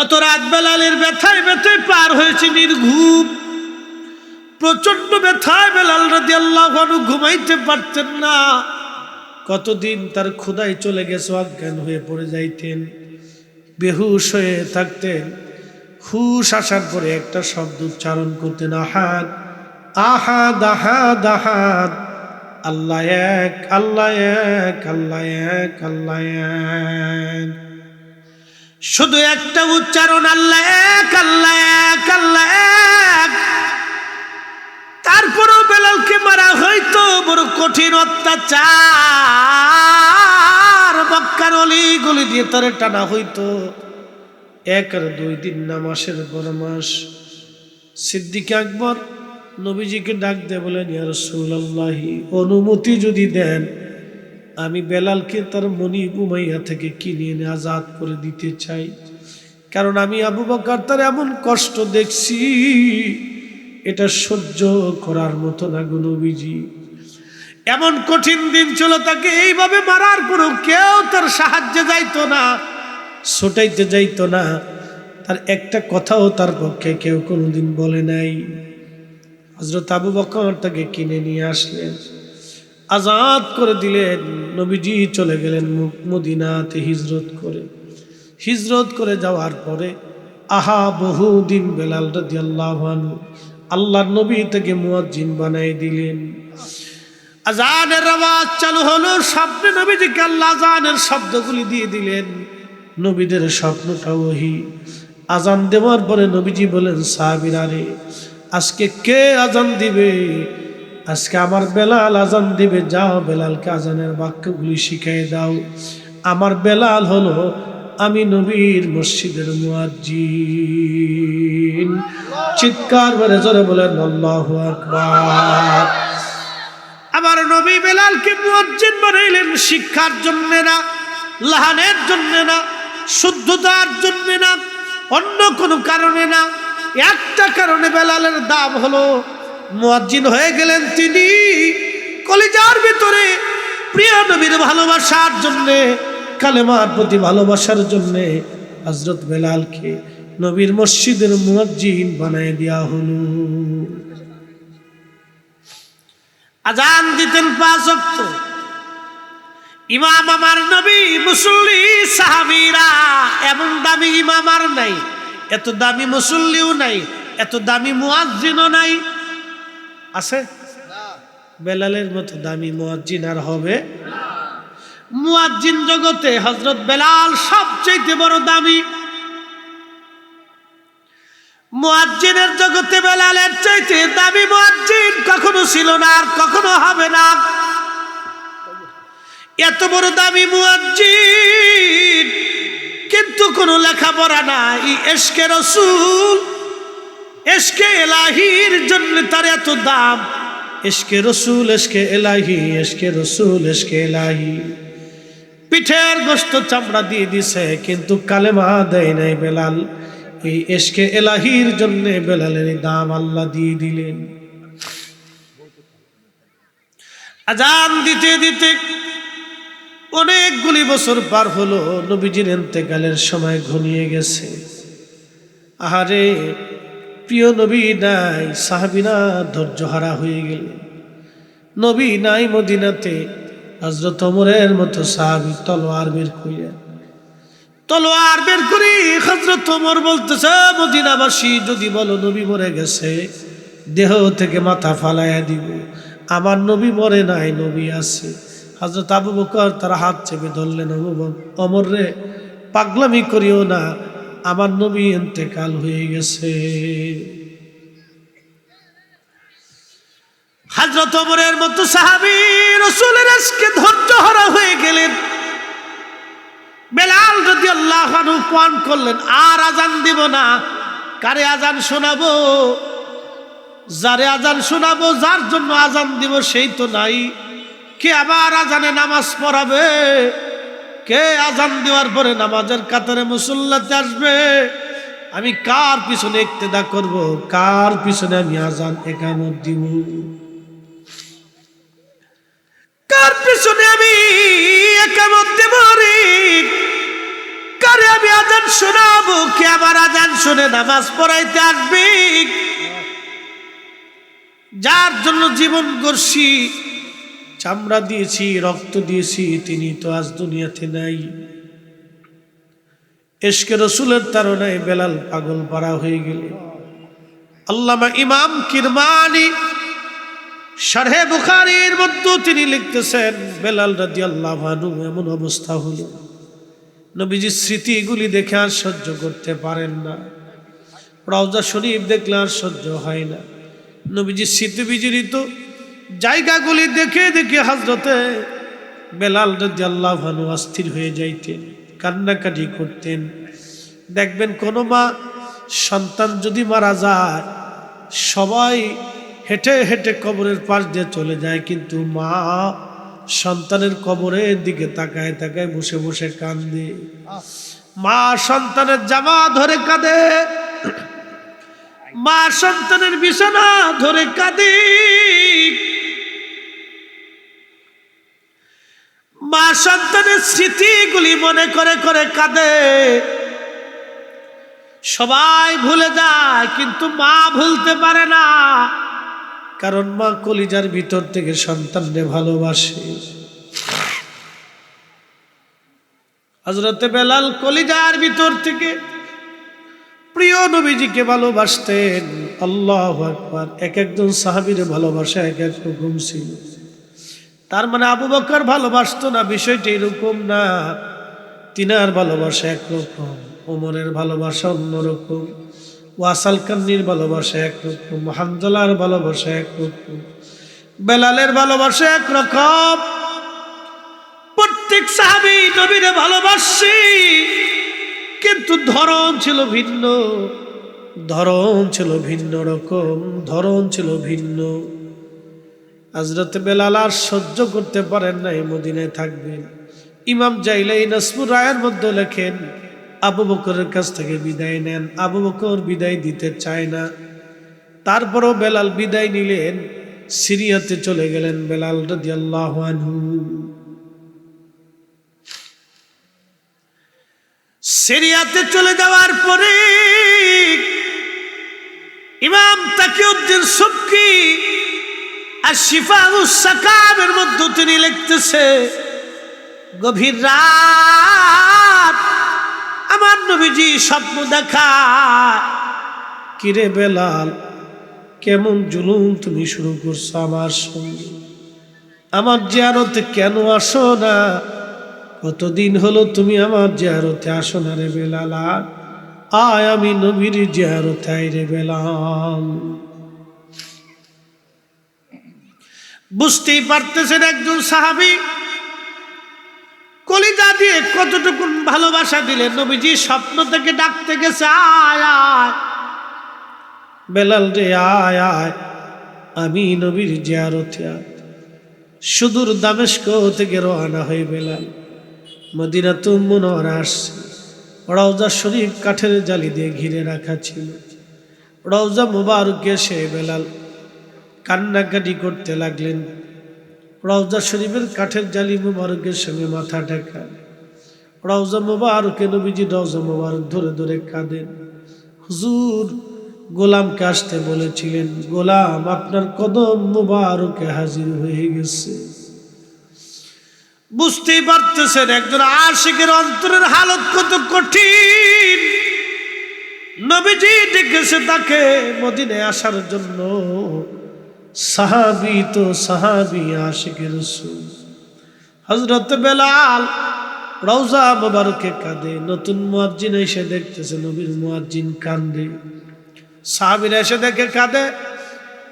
অত রাত বেলালের ব্যথায় ব্যথায় পার হয়েছে নির্ঘুম। প্রচণ্ড ব্যথায় বেলাল রাজি আল্লাহ ঘুমাইতে পারতেন না। কতদিন তার ক্ষুদায় চলে গেছে, অজ্ঞান হয়ে পড়ে যাইতেন। বেহুশ হয়ে থাকতেন। হুশ আসার পরে একটা শব্দ উচ্চারণ করতেন, আহাদ আহাদ আহাদ আহাদ। আল্লাহ এক আল্লাহ এক আল্লাহ এক আল্লাহ এক। শুধু একটা উচ্চারণ, আল্লাহ এক আল্লাহ এক আল্লাহ এক। তারপরেও বেলালকে মারা হইতো বড় কঠিন অত্যাচার। মক্কার অলি গলি দিয়ে তারে টানা হইতো। এক আর দুই দিন না মাসের পর মাস। সিদ্দিক আকবর নবীজিকে ডাক দে বলেন, ইয়া রাসূলুল্লাহি, অনুমতি যদি দেন আমি বেলালকে তার মনি উমাইয়া থেকে কিনে এনে আজাদ করে দিতে চাই। কারণ আমি আবু বকর তার এমন কষ্ট দেখছি, এটা সহ্য করার মতো না গো নবীজি। এমন কঠিন দিন ছিল তাকে এইভাবে মারার কোনো কেউ তার সাহায্যে যাইতো না, ছোটাইতে যাইতো না। তার একটা কথাও তার পক্ষে কেউ কোনোদিন বলে নাই। হজরত আবু বকর তাকে কিনে নিয়ে আসলেন। আজাদ করে দিলেন। নবীজি চলে গেলেন মদিনাতে হিজরত করে। হিজরত করে যাওয়ার পরে আহা, বহুদিন বেলাল রাদি আল্লাহ আল্লাহর নবী থেকে মুয়াজ্জিন বানাই দিলেন। আজানের আওয়াজ চালু হলো স্বপ্নে নবীজিকে আল্লাহ আজানের শব্দগুলি দিয়ে দিলেন। নবীদের স্বপ্নটা ওহি। আজান দেওয়ার পরে নবীজি বলেন, সাহাবিরা রে, আজকে কে আজান দিবে? আজকে আমার বেলাল আজান দিবে, যাও বেলালকে আজানের বাক্যগুলি শিখাই দাও। আমার বেলাল হলো আমি নবীর মসজিদের মুয়াজ্জিন। চিৎকার করে জোরে বলেন, আল্লাহু আকবার। আমার নবী বেলালকে মুয়াজ্জিন বানাইলেন শিক্ষার জন্য না, লাহানের জন্য না, শুদ্ধতার জন্য না, অন্য কোনো কারণে না। একটা কারণে বেলালের দাম হলো মুয়াজ্জিন হয়ে গেলেন তিনি। কলিজার ভিতরে প্রিয় নবীর ভালোবাসার জন্যে, কালেমার প্রতি ভালোবাসার জন্যে হজরত বেলালকে নবীর মসজিদের মুয়াজ্জিন বানায় দেওয়া হলো। আজান দিতেন পাঁচ অক্ত ইমাম আমার নবী, মুসল্লি, সাহাবিরা, এমন দামি ইমাম আর নাই, এত দামি মুসল্লিও নাই, এত দামি মুয়াজ্জিনও নাই। আছে? বেলালের মতো দামি মুয়াজ্জিন আর হবে? মুয়াজ্জিন জগতে হজরত বেলাল সবচেয়ে বড় দামি। মুয়াজ্জিনের জগতে বেলালের চাইতে দামি মুয়াজ্জিন কখনো ছিল না আর কখনো হবে না। এত বড় দামি মুয়াজ্জিন, কিন্তু কোনো লেখাপড়া নাই। এসকে রসুল এসকে এলাহির জন্য তার এত দাম। S K Rasul S K Elahi S K Rasul S K Elahi. পিঠের গোস্ত চামড়া দিয়ে দিছে, কিন্তু কালেমা দেয় নাই বেলাল। এই এসকে এলাহির জন্য বেলালের দাম আল্লাহ দিয়ে দিলেন। আজান দিতে দিতে অনেকগুলি বছর পার হলো, নবীজির এন্তেকালের সময় ঘনিয়ে গেছে। আহারে প্রিয় নবী নাই সাহাবিনা ধৈর্য হারা হয়ে গেলেন নবী নাই মদিনাতে হজরত ওমরের মতো সাহাবি তলোয়ার বের করিলেন তলোয়ার বের করি হজরত ওমর বলতেছে, মদিনাবাসী, যদি বলো নবী মরে গেছে, দেহ থেকে মাথা ফালাইয়া দিব। আমার নবী মরে নাই, নবী আছে। হজরত আবু বকর তারা হাত চেপে ধরলেন অমর রে, পাগলামি করিও না। আমার নবী এন্তেকাল হয়ে গেছে। হাজরত ওমরের মতো সাহাবি রসুলের আজকে ধৈর্য হারা হয়ে গেলেন। বেলাল যদি আল্লাহ পান করলেন, আর আজান দিব না, কারে আজান শোনাবো? যারে আজান শোনাবো, যার জন্য আজান দিব সেই তো নাই। কে আবার আজানে নামাজ পড়াবে? কে আজান দেওয়ার পরে নামাজের কাতারে মুসল্লাতে আসবে? আমি কার পিছনে ইক্তেদা করব? কার পিছনে আমি আজান একামত দিব? কার পিছনে আমি একামত দেব রে? কারে আমি আজান শোনাবো? কে আমার আজান শুনে নামাজ পড়াইতে আসবে? যার জন্য জীবন করছি চামড়া দিয়েছি, রক্ত দিয়েছি, তিনি তো আজ দুনিয়াতে নাই। এসকে রসুলের তারণায় বেলাল পাগল পাড়া হয়ে গেল। আল্লামা ইমাম কিরমানি শারহে বুখারির মধ্যে তিনি লিখতেছেন, বেলাল রাজি আল্লাহ এমন অবস্থা হলো। নবীজির স্মৃতিগুলি দেখে আর সহ্য করতে পারেন না। রওজা শরীফ দেখলে আর সহ্য হয় না। নবীজির স্মৃতি বিজড়িত জায়গাগুলি দেখে দেখে হাজরতে বেলাল রাজি আল্লাহ ভানু অস্থির হয়ে যাইতেন, কান্নাকাটি করতেন। দেখবেন কোনো মা সন্তান যদি মারা যায়, সবাই হেঁটে হেঁটে কবরের পাশ দিয়ে চলে যায়, কিন্তু মা সন্তানের কবরের দিকে তাকায় তাকায় বসে বসে কান্দে মা সন্তানের জামা ধরে কাঁদে, মা সন্তানের বিছানা ধরে কাঁদে। মা সন্তানের স্মৃতিগুলি মনে করে করে কাঁদে। সবাই ভুলে যায়, কিন্তু মা ভুলতে পারে না। কারণ মা কলিজার ভিতর থেকে সন্তানকে ভালোবাসে। হজরতে বেলাল কলিজার ভিতর থেকে প্রিয় নবীজিকে ভালোবাসতেন। আল্লাহ আকবার। এক একজন সাহাবিরে ভালোবাসা এক এক রকম ছিল। তার মানে আবু বকর ভালোবাসতো না, বিষয়টি এরকম না। তিনার ভালোবাসা একরকম, ওমরের ভালোবাসা অন্যরকম, ওয়াসাল কান্নির ভালোবাসা একরকম, হামজালার ভালোবাসা একরকম, বেলালের ভালোবাসা একরকম। প্রত্যেক সাহাবি নবীরে ভালোবাসি, কিন্তু ধরন ছিল ভিন্ন, ধরন ছিল ভিন্ন রকম, ধরন ছিল ভিন্ন। আজরতে বেলাল আর সহ্য করতে পারেন না, এই মদিনায় থাকবেন। ইমাম জাইলাই নাসপুর রায়ের মধ্যে লেখেন, আবু বকরের কাছ থেকে বিদায় নেন। আবু বকর বিদায় দিতে চায় না। তারপরও বেলাল বিদায় নিলেন, সিরিয়াতে চলে গেলেন বেলাল রাজি আল্লাহ সিরিয়াতে চলে যাওয়ার পরে ইমাম তাকে তাকিউদ্দিন সুবকি আর শিফাউস সাকামের মধ্যে তিনি লিখতেছে, গভীর রাত, আমার নবীজি স্বপ্ন দেখা। কিরে বেলাল, কেমন জুলুম তুমি শুরু করছ আমার সঙ্গে? আমার জিয়ারতে কেন আসো না? কতদিন হলো তুমি আমার জিয়ারতে আসো না রে বেলাল? আয় আমি নবীর জিয়ারতে আই রে বেলাল। বুঝতেই পারতেছেন একজন সাহাবি। কলিজা দিয়ে কতটুকু ভালোবাসা দিলেন? নবীজি স্বপ্ন থেকে ডাকতে গেছে, আয় আয়। বেলাল রে, আয় আয়। আমি নবীর জিয়ারতে সুদূর দামেস্ক থেকে রওনা হয়ে বেলাল। মদিনা তো মনোয়ারা আসছে। রওজা শরীফ কাঠের জালি দিয়ে ঘিরে রাখা ছিল। রওজা মুবারকে সে বেলাল কান্নাকাটি করতে লাগলেন। রওজা শরীফের কাঠের জালি মুবারকের সঙ্গে মাথা ঢাকা রওজা মুবারকে নবীজি রওজা মুবারক ধরে ধরে কাঁদেন। হুজুর, গোলামকে আসতে বলেছিলেন, গোলাম, আপনার কদম মুবারকে হাজির হয়ে গেছে। বুঝতেই পারতেছেন একজন আশিকের অন্তরের হালত কত কঠিন। নবীজি ডেকেছে তাকে মদিনে আসার জন্য। সাহাবি তো সাহাবি আশিকের রসুল। হজরত বেলাল রওজা মোবারকে কাঁদে, নতুন মুয়াজ্জিন এসে দেখতেছে, নবীর মুয়াজ্জিন কান্দে। সাহাবিরা এসে দেখে কাঁদে,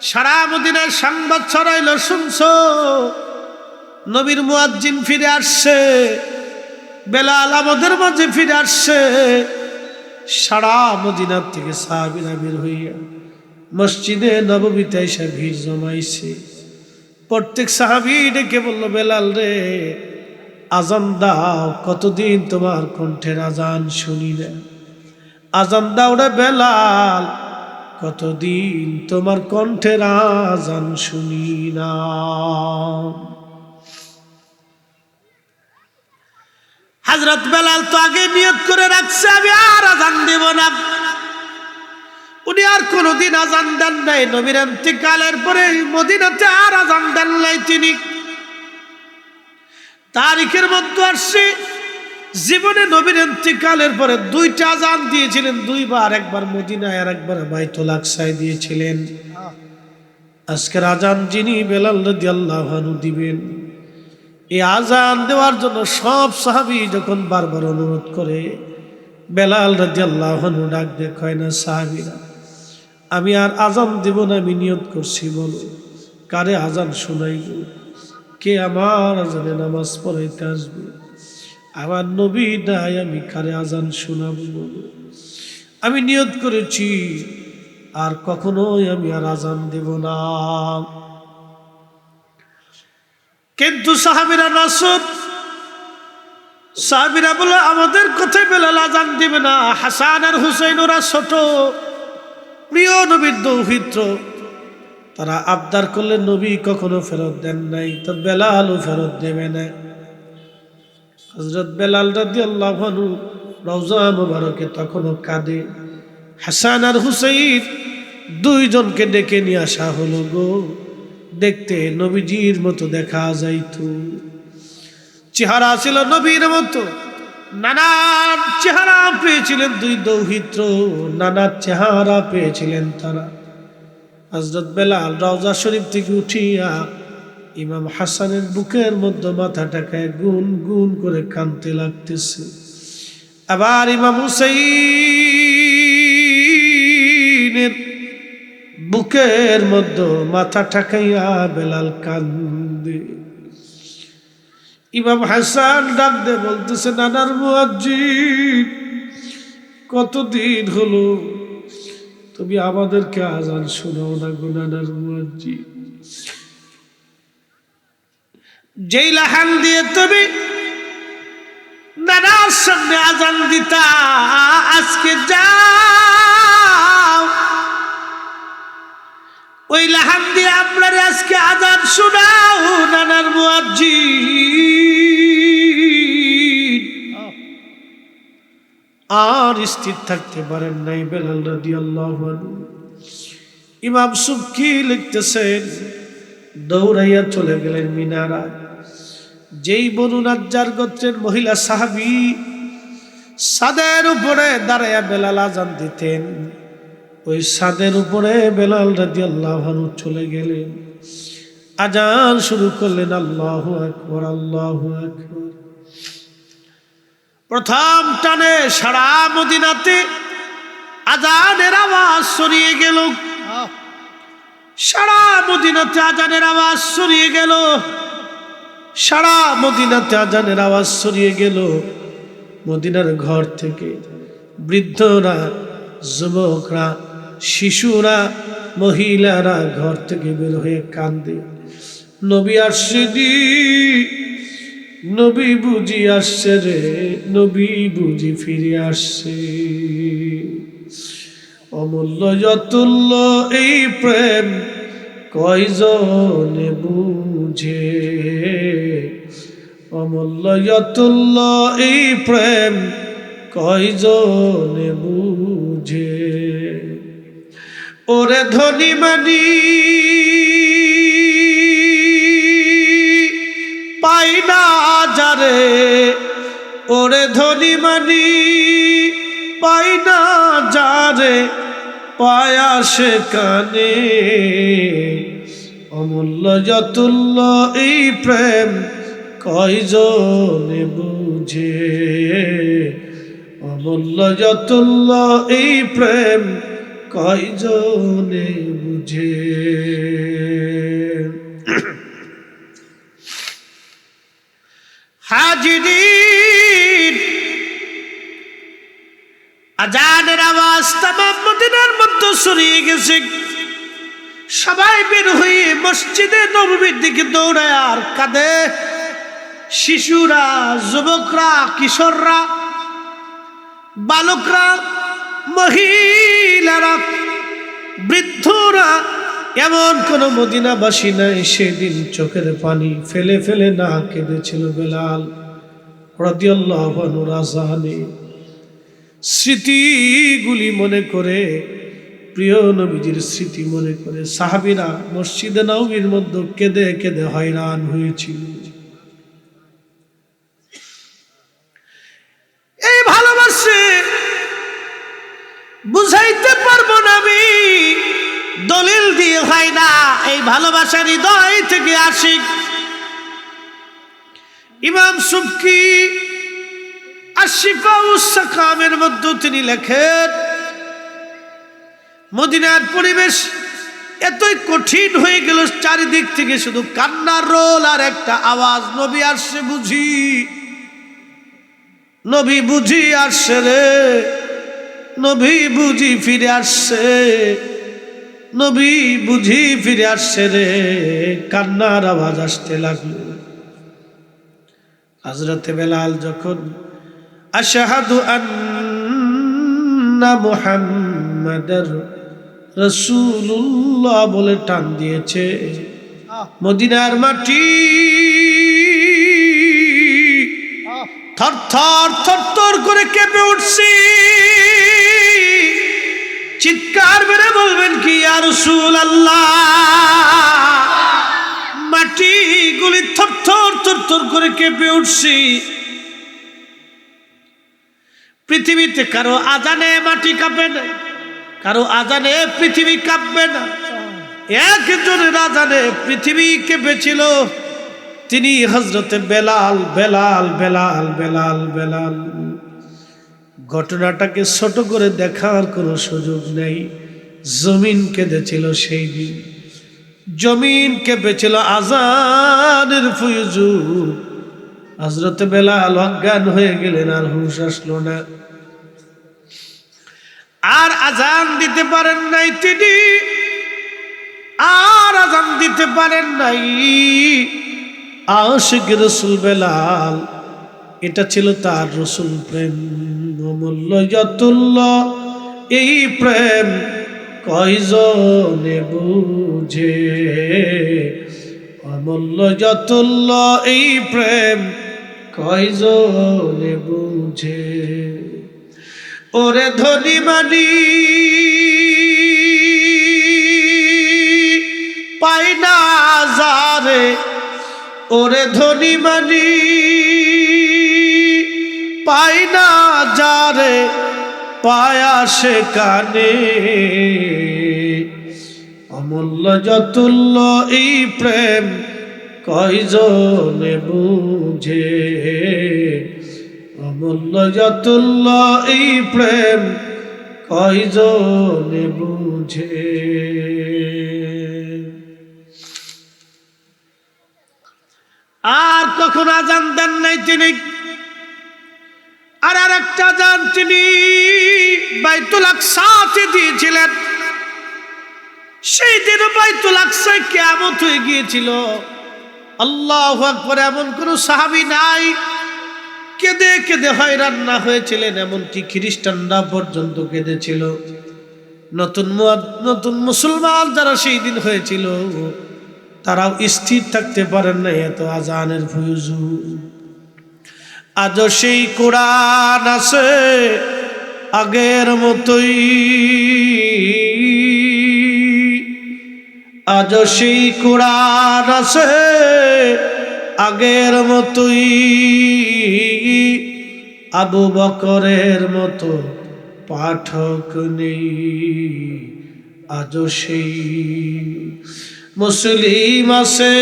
সারা মদিনার সংবাদ ছড়াইল, শুনছ? নবীর মুয়াজ্জিন ফিরে আসছে, বেলাল আমাদের মাঝে ফিরে আসছে। সারা মদিনার থেকে সাহাবিরা বের হইয়া মসজিদে নবমীতে এসে ভিড় জমাইছে। প্রত্যেক সাহাবি ডেকে বলল, বেলাল রে, আজান দাও, কতদিন তোমার কণ্ঠের আজান শুনি না। আজান দাও রে বেলাল, কতদিন তোমার কণ্ঠের আজান শুনি না। হাজরত বেলাল তো আগে নিয়ত করে রাখছে, আমি আর আজান দেব না। উনি আর কোনোদিন আজান দেন নাই। নবীর কালের পরে মদিনাতে আর আজান দেন নাই তিনি। তারিখের মধ্যে আসছে, জীবনে নবীর কালের পরে দুইটা আজান দিয়েছিলেন, দুইবার, একবার মদিনায় আর একবার বাইতুল আকসায় দিয়েছিলেন। আজকের আজান যিনি বেলাল আনহু দিবেন, এই আজান দেওয়ার জন্য সব সাহাবি যখন বারবার অনুরোধ করে, বেলাল রাদিয়াল্লাহু আনহু ডাক দেখায় না সাহাবিরা। আমি আর আজান দেব না, আমি নিয়ত করছি, বলো। কারে আজান শোনাইব? কে আমার আজানে নামাজ পড়াইতে আসবে? আমার নবী নাই, আমি কারে আজান শোনাবো আমি নিয়ত করেছি, আর কখনোই আমি আর আজান দেব না। কিন্তু সাহাবিরা নাসর, সাহাবিরা বলে, আমাদের কোথায় বেলাল আজান দিবে না? হাসান আর হুসেন ওরা ছোট। প্রিয় নবীর দৌহিত্র তারা আবদার করলে নবী কখনো ফেরত দেন নাই, তো বেলালও ফেরত দেবে না। হজরত বেলাল রাদি আল্লাহ রওজা মুবারকে তখনও কাঁদে। হাসান আর হুসেইন দুইজনকে ডেকে নিয়ে আসা হলো গো। দেখতে নবীজির মতো দেখা যাইতো। চেহারা ছিল নবীর মতো। নানান চেহারা পেয়েছিলেন দুই দৌহিত্র নানা চেহারা পেয়েছিলেন তারা। হজরত বেলাল রওজা শরীফ থেকে উঠিয়া ইমাম হাসানের বুকের মধ্যে মাথাটাকে গুন গুন করে কানতে লাগতেছে। আবার ইমাম হুসাইনের বুকের মধ্যে মাথা ঠাকাইয়া বেলাল কান্দে। ইমাম হাসান ডাক দে বলতেছে, নানার মুয়াজ্জিন, কতদিন হলো? তুমি আমাদেরকে আজান শোনাও না গো, নানার মুয়াজ্জিন। যেই লাহান দিয়ে তুমি নানার সামনে আজান দিতা, আজকে যাও ওই লাহান দিয়ে আপনার আজকে আজাদ শোনাও, নানার মুয়াজ্জিন। আর স্থির থাকতে পারেন নাই বেলাল রাদিয়াল্লাহু আনহু। ইমাম সুবকি লিখতেছেন, দৌড়াইয়া চলে গেলেন মিনারা। যেই বনু নাজ্জার গোত্রের মহিলা সাহাবি সাদের উপরে দাঁড়াইয়া বেলাল আজান দিতেন। ওই সাদের উপরে বেলাল রাজি আল্লাহ চলে গেলেন। আজান শুরু করলেন, আল্লাহ আকবর আল্লাহ আকবর। প্রথম টানে সারা মদিনাতে আজানের আওয়াজ সরিয়ে গেল। সারা মদিনাতে আজানের আওয়াজ সরিয়ে গেল। সারা মদিনাতে আজানের আওয়াজ সরিয়ে গেল। মদিনার ঘর থেকে বৃদ্ধরা, যুবকরা শিশুরা, মহিলারা ঘর থেকে বের হয়ে কান্দে নবী আসছে দি, নবী বুঝি আসছে রে, নবী বুঝি ফিরে আসছে। অমূল্য যতুল্য এই প্রেম কয়জনে বুঝে? অমূল্য যতুল্য এই প্রেম কয়জনে বুঝে? ওরে ধনী মানি, পাই না যারে ওরে ধনী মানি, পাই না যারে পায়া সে কানে অমূল্য যতুল্য এই প্রেম কয়জনে বুঝে? অমূল্য যতুল্য এই প্রেম কয়জনে বুঝে? হাজিরিন, আজানের আওয়াজ তামাম মদিনার মধ্যে ছড়িয়ে গেছে। সবাই বের হয়ে মসজিদে নবমীর দিকে দৌড়ায় আর কাঁদে। শিশুরা, যুবকরা, কিশোররা, বালকরা মহিলারা, বৃদ্ধরা, এমন কোন মদিনাবাসী নাই, সেদিন চোখের পানি ফেলে ফেলে না কেঁদেছিল বেলাল স্মৃতিগুলি মনে করে, প্রিয় নবীজির স্মৃতি মনে করে, সাহাবিরা মসজিদে নবীর মধ্যে কেঁদে কেঁদে হয়রান হয়েছিল এই ভালোবাসে বুঝাইতে পারব না আমি। দলিল দিয়ে হয় না, এই ভালোবাসার হৃদয় থেকে আশিক। ইমাম সুবকি আশিফা উসাকামের মধ্যে তিনি লেখেন, মদিনার পরিবেশ এতই কঠিন হয়ে গেল, চারিদিক থেকে শুধু কান্নার রোল আর একটা আওয়াজ, নবী আসছে বুঝি, নবী বুঝি আসছে রে। নবী বুঝি ফিরে আসছে নবী বুঝি ফিরে আসছে রে কান্নার আওয়াজ আসতে লাগল। হজরতে বেলাল যখন আশাহাদু আন্না মুহাম্মাদার রসুল্লাহ বলে টান দিয়েছে মদিনার মাটি থর থর থর থর করে কেঁপে উঠছি। চিৎকার মেরে বলবেন কি আর রসুল আল্লাহ মাটি গুলি থর থর থর থর করে কেঁপে উঠছি। পৃথিবীতে কারও আজানে মাটি কাঁপে না, কারও আজানে পৃথিবী কাঁপবে না। একজনের আজানে পৃথিবী কেঁপেছিল তিনি হজরতে বেলাল বেলাল বেলাল বেলাল বেলাল। ঘটনাটাকে ছোট করে দেখার কোনো সুযোগ নেই। জমিন কেঁদেছিল সেই দিন। জমিন কেঁপেছিল আজানের ফুজু হজরতে বেলা অজ্ঞান হয়ে গেলেন আর হুশ আসলো না। আর আজান দিতে পারেন নাই তিনি। আর আজান দিতে পারেন নাই। আশিক রসুল বেলাল এটা ছিল তার রসুল প্রেম অমূল্য যতুল্য এই প্রেম কয়জনে বুঝে? অমূল্য যতুল্য এই প্রেম কয়জনে বুঝে? ওরে ধনী মানি পাই না যারে। ওরে ধনী মানি পাই না যারে, পায়া সে কানে। অমূল্য যতুল্য এই প্রেম কয়জনে বুঝে? অমূল্য যতুল্য এই প্রেম কয়জনে বুঝে? আর কখন আজান দেন নাই তিনি। আর আর একটা যান তিনি বাইতুল আকসাতে দিয়েছিলেন। সেই দিন বাইতুল আকসায় কেমন হয়ে গিয়েছিল। আল্লাহ আকবর, এমন কোন সাহাবি নাই। কেঁদে কেঁদে হয়রান না হয়েছিলেন, এমনকি খ্রিস্টানরা পর্যন্ত কেঁদেছিল। নতুন নতুন মুসলমান যারা সেই দিন হয়েছিল, তারাও স্থির থাকতে পারেন না এত আজানের ফুজু আজও সেই কোরআন আছে আগের মতোই। আজও সেই কোরআন আছে আগের মতোই। আবু বকরের মতো পাঠক নেই। আজও সেই মুসলিম আছে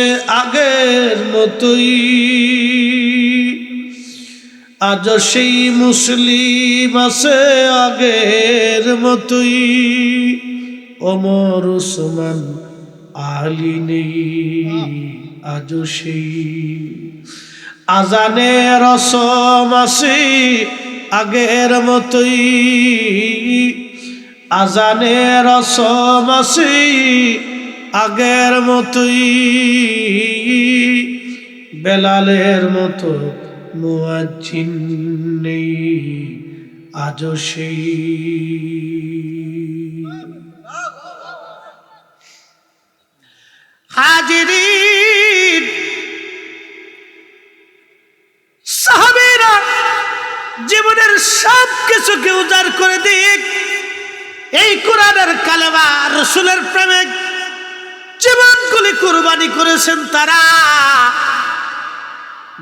আগের মতোই। আজ সেই মুসলিম আছে আগের মতোই। ওমর উসমান আলী নেই আজ সেই। আজানে রসম আছে আগের মতোই। আজানে রসম আছে আগের মতোই। বেলালের মতো মুয়াজ্জিন নেই সেই। সাহাবীরা জীবনের সব কিছুকে উজাড় করে দিক এই কোরআনের কালেমা রসুলের প্রেমে জীবনগুলি কোরবানি করেছেন তারা।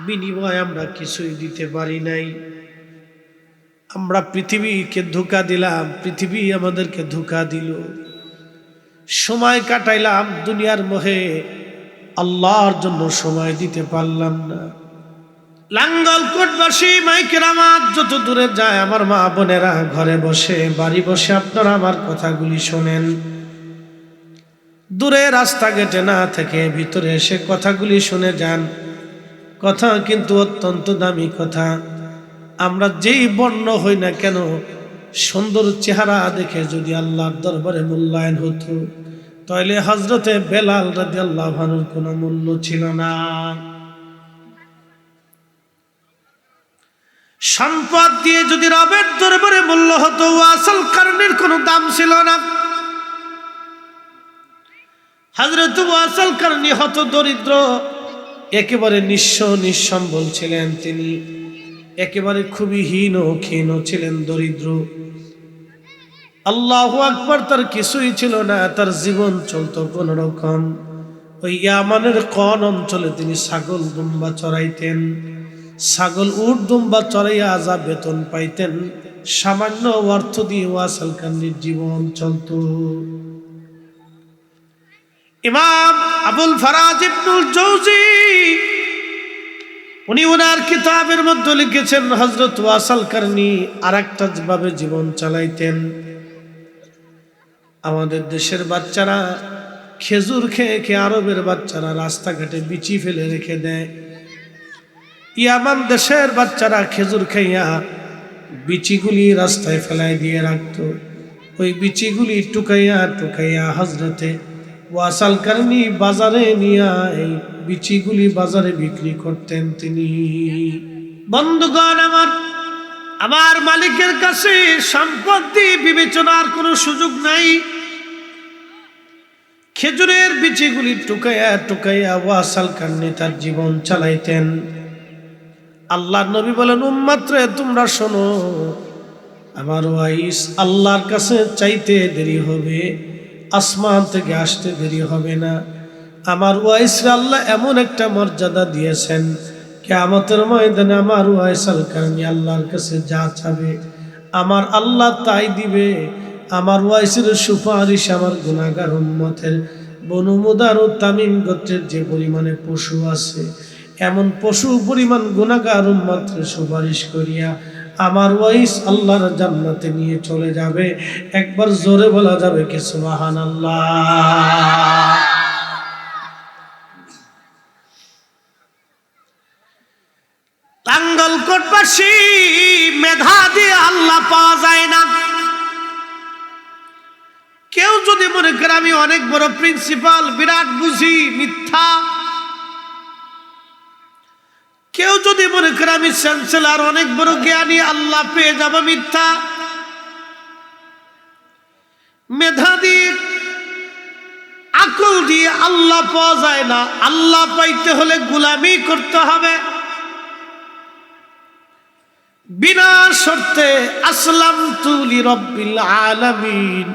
বিনিময় আমরা কিছুই দিতে পারি নাই। আমরা পৃথিবীকে ধোকা দিলাম, পৃথিবী আমাদেরকে ধোকা দিল। সময় কাটাইলাম দুনিয়ার মোহে, আল্লাহর জন্য সময় দিতে পারলাম না। লাঙ্গল কোটবাসী মাইকের আমার, যত দূরে যায় আমার মা বোনেরা ঘরে বসে, বাড়ি বসে আপনারা আমার কথাগুলি শোনেন। দূরে রাস্তা গেটে না থেকে ভিতরে এসে কথাগুলি শুনে যান। কথা কিন্তু অত্যন্ত দামি কথা। আমরা যেই বর্ণ হই না কেন, সুন্দর চেহারা দেখে যদি আল্লাহর দরবারে মূল্যায়ন হতো, তাহলে হজরতে বেলাল রাজি আল্লাহ ভানুর কোনো মূল্য ছিল না। সম্পদ দিয়ে যদি রবের দরবারে মূল্য হতো আসল কারণের কোনো দাম ছিল না। হাজরত আসল কারণে হতো দরিদ্র একেবারে নিঃস্ব নিঃসম্বল ছিলেন তিনি। একেবারে খুবই হীন ক্ষীণ ছিলেন দরিদ্র। আল্লাহ আকবর তার কিছুই ছিল না, তার জীবন চলতো কোন রকম ওই ইয়ামানের কন অঞ্চলে তিনি ছাগল দুম্বা চড়াইতেন। ছাগল উট দুম্বা চড়াইয়া যা বেতন পাইতেন, সামান্য অর্থ দিয়ে ওয়াসাল কান্নির জীবন চলত। ইমাম আবুল ফারাজ ইবনুল জৌজি, উনি ওনার কিতাবের মধ্যে লিখেছেন হজরত ওয়াসাল কারনি আর একটা ভাবে জীবন চালাইতেন। আমাদের দেশের বাচ্চারা খেজুর খেয়ে খেয়ে আরবের বাচ্চারা রাস্তাঘাটে বিচি ফেলে রেখে দেয়। ইয়ামান দেশের বাচ্চারা খেজুর খাইয়া বিচিগুলি রাস্তায় ফেলায় দিয়ে রাখত। ওই বিচিগুলি টুকাইয়া টুকাইয়া হজরতে ওয়াসাল কারণি বাজারে নিয়ে এই বিচিগুলি বাজারে বিক্রি করতেন তিনি। বন্ধুগণ, আমার আমার মালিকের কাছে সম্পত্তি বিবেচনার কোনো সুযোগ নাই। খেজুরের বিচিগুলি টুকাইয়া টুকাইয়া ওয়াসাল কান্নি তার জীবন চালাইতেন। আল্লাহ নবী বলেন, উম্মাত্রে তোমরা শোনো, আমার ওয়াইস আল্লাহর কাছে চাইতে দেরি হবে। আসমান থেকে আসতে দেরি হবে না। আমার ওয়াইসরে আল্লাহ এমন একটা মর্যাদা দিয়েছেন, কেয়ামতের ময়দানে আমার ওয়াইসাল কারণে আল্লাহর কাছে যা চাবে, আমার আল্লাহ তাই দিবে। আমার ওয়াইসের সুপারিশ আমার গুণাগার উম্মতের বনুমুদার ও তামিম গোত্রের যে পরিমাণে পশু আছে, এমন পশু পরিমাণ গুণাগার উম্মতের সুপারিশ করিয়া আমার ওয়াইস আল্লাহর জান্নাতে নিয়ে চলে যাবে। একবার জোরে বলা যাবে কি সুবাহান কেউ যদি মনে করে আমি অনেক বড় প্রিন্সিপাল বিরাট বুঝি, মিথ্যা কেউ যদি মনে করে আমি চ্যান্সেলার অনেক বড় জ্ঞানী, আল্লাহ পেয়ে যাব মিথ্যা। মেধা দিয়ে, আকল দিয়ে আল্লাহ পাওয়া যায় না। আল্লাহ পাইতে হলে গুলামি করতে হবে। বিনা শর্তে আসলাম তুলি রব্বিল আলামিন।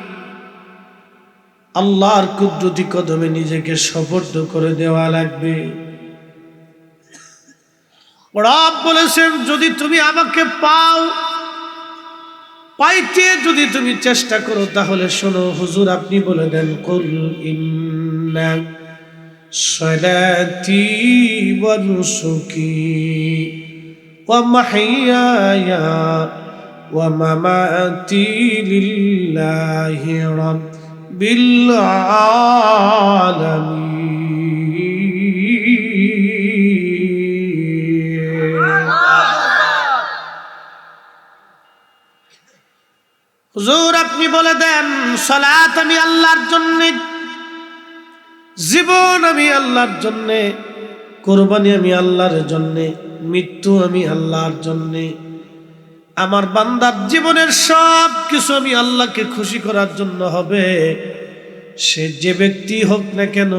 আল্লাহর কুদরতি কদমে নিজেকে সবর্দ করে দেওয়া লাগবে। রব বলেছেন, যদি তুমি আমাকে পাও, পাইতে যদি তুমি চেষ্টা করো, তাহলে শোনো, হুজুর, আপনি বলে দেন, কুল ইন্না সলাতি ওয়া নুসুকি ওয়া মাহইয়ায়া ওয়া মামাতি হুজুর, আপনি বলে দেন সলাত আমি আল্লাহর জন্য, জীবন আমি আল্লাহর জন্য, কোরবানি আমি আল্লাহর জন্য, মৃত্যু আমি আল্লাহর জন্য, আমার বান্দার জীবনের সব কিছু আমি আল্লাহকে খুশি করার জন্য হবে। সে যে ব্যক্তি হোক না কেন,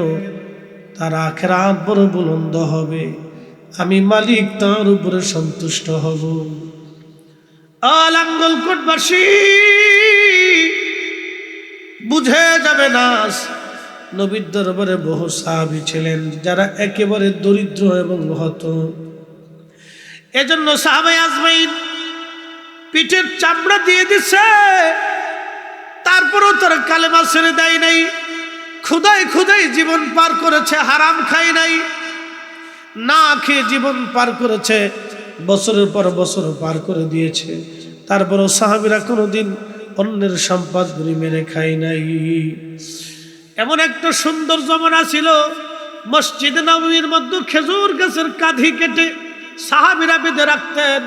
তার আখেরাত বড় বুলন্দ হবে। আমি মালিক, তার উপরে সন্তুষ্ট হব। আলাঙ্গল কোটবাসী! বুঝে যাবে না। নবীর দরবারে বহু সাহাবি ছিলেন, যারা একেবারে দরিদ্র এবং হত এজন্য সাহাবাই আজমাইন পিঠের চামড়া দিয়ে দিছে। তারপরও তারা কালেমা ছেড়ে দেয় নাই। ক্ষুদাই ক্ষুদাই জীবন পার করেছে, হারাম খাই নাই। না খেয়ে জীবন পার করেছে, বছরের পর বছর পার করে দিয়েছে। তারপরও সাহাবিরা কোনোদিন অন্যের সম্পদগুলি মেরে খাই নাই। এমন একটা সুন্দর জমানা ছিল, মসজিদ নবমীর মধ্যে খেজুর গাছের কাঁধি কেটে সাহাবিরা বেঁধে রাখতেন।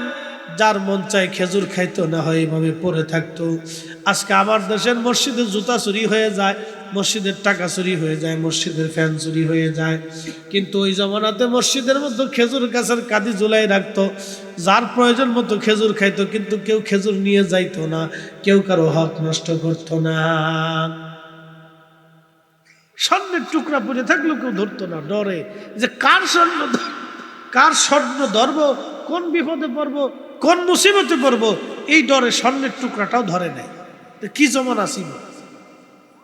যার মন চায় খেজুর খাইতো না হয় এভাবে পড়ে থাকতো। আজকে আমার দেশের মসজিদের জুতা চুরি হয়ে যায়, মসজিদের টাকা চুরি হয়ে যায়, মসজিদের ফ্যান চুরি হয়ে যায়। কিন্তু ওই জমানাতে মসজিদের মধ্যে খেজুর গাছের কাঁদি ঝুলাই রাখতো। যার প্রয়োজন মতো খেজুর খাইতো, কিন্তু কেউ খেজুর নিয়ে যাইতো না, কেউ কারও হক নষ্ট করতো না। স্বর্ণের টুকরা পড়ে থাকলেও কেউ ধরতো না, ডরে। যে কার স্বর্ণ কার স্বর্ণ ধরব, কোন বিপদে পড়ব, কোন মুসিবতে পড়ব, এই ডরে স্বর্ণের টুকরাটাও ধরে নেয়। কি জমান আসিব